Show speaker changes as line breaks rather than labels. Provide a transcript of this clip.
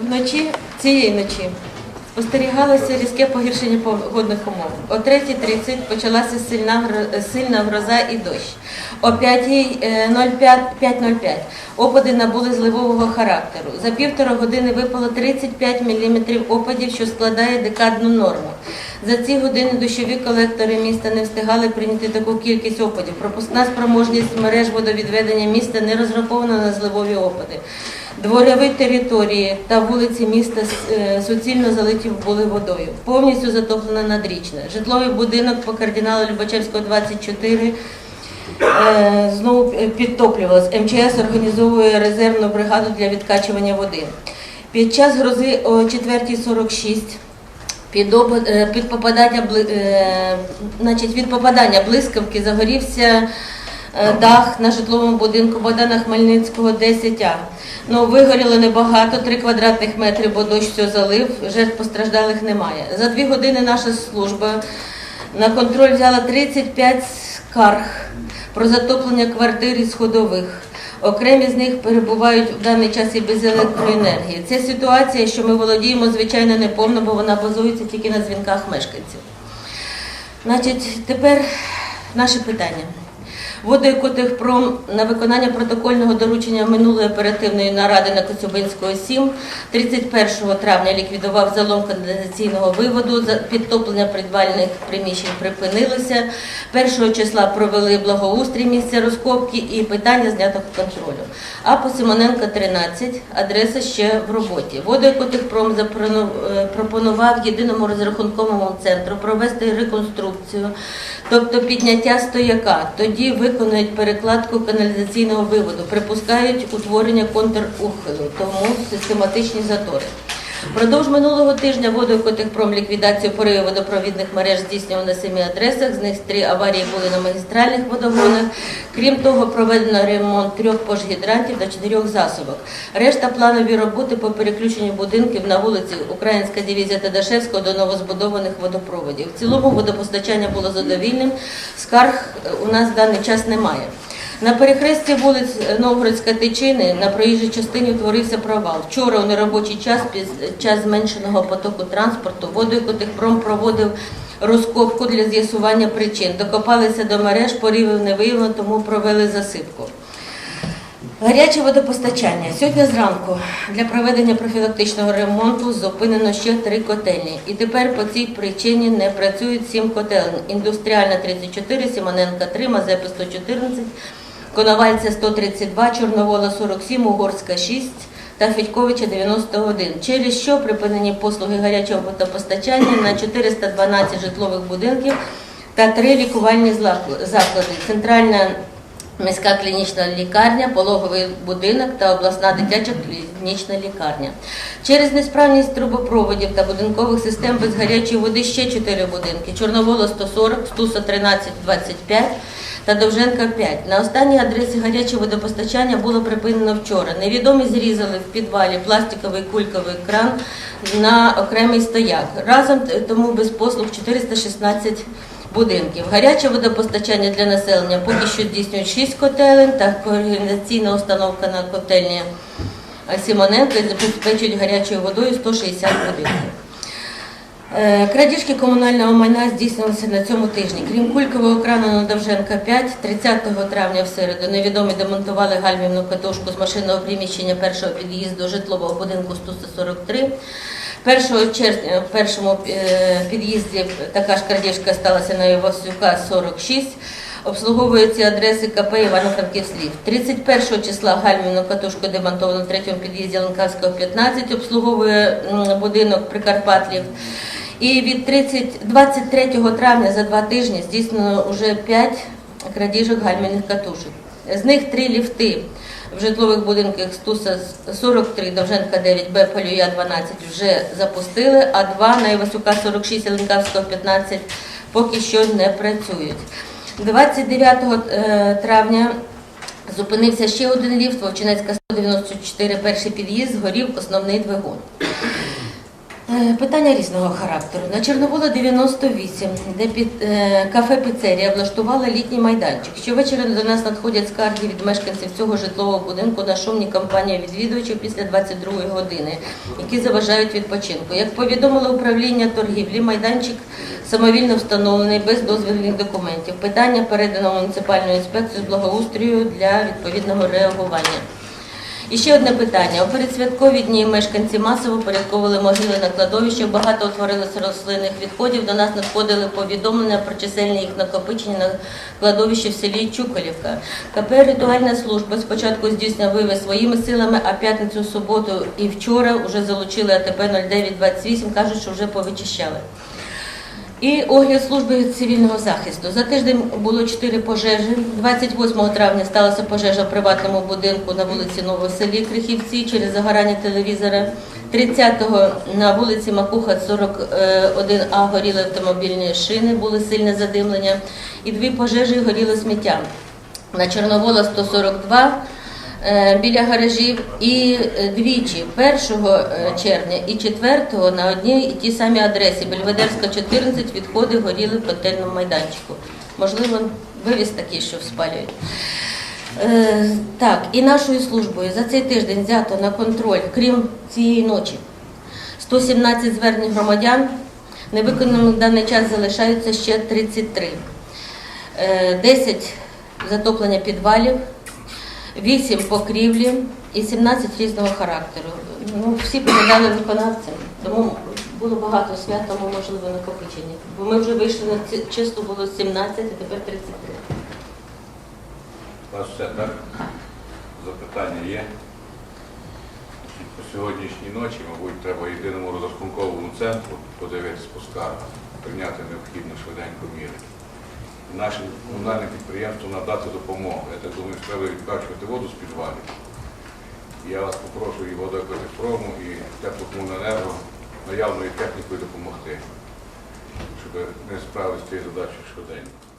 Вночі цієї ночі спостерігалося різке погіршення погодних умов. О 3.30 почалася сильна, сильна гроза і дощ. О 5.05 опади набули зливового характеру. За півтора години випало 35 мм опадів, що складає декадну норму. За ці години дощові колектори міста не встигали прийняти таку кількість опадів. Пропускна спроможність мереж водовідведення міста не розрахована на зливові опади. Дворові території та вулиці міста е, суцільно залиті були водою. Повністю затоплена надрічна. Житловий будинок по кардиналу Любачевського 24 е, знову підтоплювалось. МЧС організовує резервну бригаду для відкачування води. Під час грози о 4.46 під, е, попадання, е, значить, від попадання блискавки загорівся е, дах на житловому будинку Богдана Хмельницького 10А. Ну, вигоріло небагато, 3 квадратних метри, бо дощ все залив, жертв постраждалих немає. За дві години наша служба на контроль взяла 35 скарг про затоплення квартир і сходових. Окремі з них перебувають в даний час і без електроенергії. Це ситуація, що ми володіємо, звичайно, неповно, бо вона базується тільки на дзвінках мешканців. Значить, тепер наше питання. Водоекотехпром на виконання протокольного доручення минулої оперативної наради на Коцюбинського 7 31 травня ліквідував залом каналізаційного виводу. Підтоплення придбальних приміщень припинилося. 1 числа провели благоустрій місця розкопки і питання знято контролю. А по Симоненка 13 адреса ще в роботі. Водоекотехпром запрону- е, єдиному розрахунковому центру провести реконструкцію, тобто підняття стояка. Тоді виконують перекладку каналізаційного виводу, припускають утворення контрухилу, тому систематичні затори. Впродовж минулого тижня водоекотехпром ліквідацію пориву водопровідних мереж здійснював на семи адресах. З них три аварії були на магістральних водогонах. Крім того, проведено ремонт трьох пожгідрантів та чотирьох засобок. Решта планові роботи по переключенню будинків на вулиці Українська дивізія Тадашевського до новозбудованих водопроводів. В цілому водопостачання було задовільним. Скарг е, у нас в даний час немає. На перехресті вулиць Новгородська Тичини на проїжджій частині утворився провал. Вчора у неробочий час, під час зменшеного потоку транспорту, водоекотехпром проводив розкопку для з'ясування причин. Докопалися до мереж, порівів не виявлено, тому провели засипку. Гаряче водопостачання. Сьогодні зранку для проведення профілактичного ремонту зупинено ще три котельні. І тепер по цій причині не працюють сім котелень. Індустріальна 34, Симоненка 3, Мазепи 114, Коновальця 132, Чорновола 47, Угорська 6 та Федьковича 91. Через що припинені послуги гарячого водопостачання на 412 житлових будинків та три лікувальні заклади. Центральна міська клінічна лікарня, пологовий будинок та обласна дитяча клінічна лікарня. Через несправність трубопроводів та будинкових систем без гарячої води ще чотири будинки: Чорновола 140, Стуса 13, 25 та Довженка 5. На останній адресі гаряче водопостачання було припинено вчора. Невідомі зрізали в підвалі пластиковий кульковий кран на окремий стояк. Разом тому без послуг 416 будинків. Гаряче водопостачання для населення поки що здійснюють 6 котелень та координаційна установка на котельні Симоненко і забезпечують гарячою водою 160 будинків. Е, Крадіжки комунального майна здійснилися на цьому тижні. Крім кулькового крану на Довженка 5, 30 травня в середу невідомі демонтували гальмівну катушку з машинного приміщення першого під'їзду житлового будинку 143. 1 червня в першому е, під'їзді така ж крадіжка сталася на Івасюка 46. Обслуговує ці адреси КП Івано-Франківськ. 31 числа гальмівну катушку демонтовано в третьому під'їзді Ленкавського 15, обслуговує будинок Прикарпатлів. І від 30, 23 травня за два тижні здійснено вже 5 крадіжок гальмівних катушок. З них три ліфти в житлових будинках Стуса 43, Довженка 9, Б, Полюя 12 вже запустили, а два на Івасюка 46, Ленкавського 15 поки що не працюють. 29 е, травня зупинився ще один ліфт, Вовчинецька 194, перший під'їзд, згорів основний двигун. Е, Питання різного характеру. На Чорновола 98, де під е, кафе Піцерія влаштувала літній майданчик. Щовечора до нас надходять скарги від мешканців цього житлового будинку на шумні кампанії відвідувачів після 22 години, які заважають відпочинку. Як повідомило управління торгівлі, майданчик самовільно встановлений без дозвільних документів. Питання передано муніципальну інспекцію з благоустрою для відповідного реагування. І ще одне питання. У передсвяткові дні мешканці масово порядковували могили на кладовищах, багато утворилося рослинних відходів. До нас надходили повідомлення про чисельні їх накопичення на кладовищі в селі Чуколівка. КП «Ритуальна служба» спочатку здійснює вивез своїми силами, а п'ятницю, суботу і вчора вже залучили АТП 0928, кажуть, що вже повичищали. І огляд служби цивільного захисту. За тиждень було 4 пожежі. 28 травня сталася пожежа в приватному будинку на вулиці Новоселі Крихівці через загорання телевізора. 30-го на вулиці Макуха 41А горіли автомобільні шини, було сильне задимлення. І дві пожежі горіло сміття. На Чорновола 142 е, біля гаражів і е, двічі 1 е, червня і 4 на одній і тій самій адресі Бельведерська 14 відходи горіли в котельному майданчику. Можливо, вивіз такий, що спалюють. Е, Так, і нашою службою за цей тиждень взято на контроль, крім цієї ночі, 117 звернень громадян. Невиконаними в даний час залишаються ще 33. Е, 10 затоплення підвалів, 8 покрівлі і 17 різного характеру. Ну, всі передали виконавцям, тому було багато свят, тому можливо накопичені. Бо ми вже вийшли на ці- чисто було 17, а тепер 33.
У вас все так? Запитання є? По сьогоднішній ночі, мабуть, треба єдиному розрахунковому центру подивитися по скаргах, прийняти необхідно швиденько міри. Нашим комунальним підприємствам надати допомогу. Я так думаю, що треба відкачувати воду з підвалів. Я вас попрошу і водокатепрому, і теплокомуненерго наявною технікою допомогти, щоб ми справилися з цією задачею швиденько.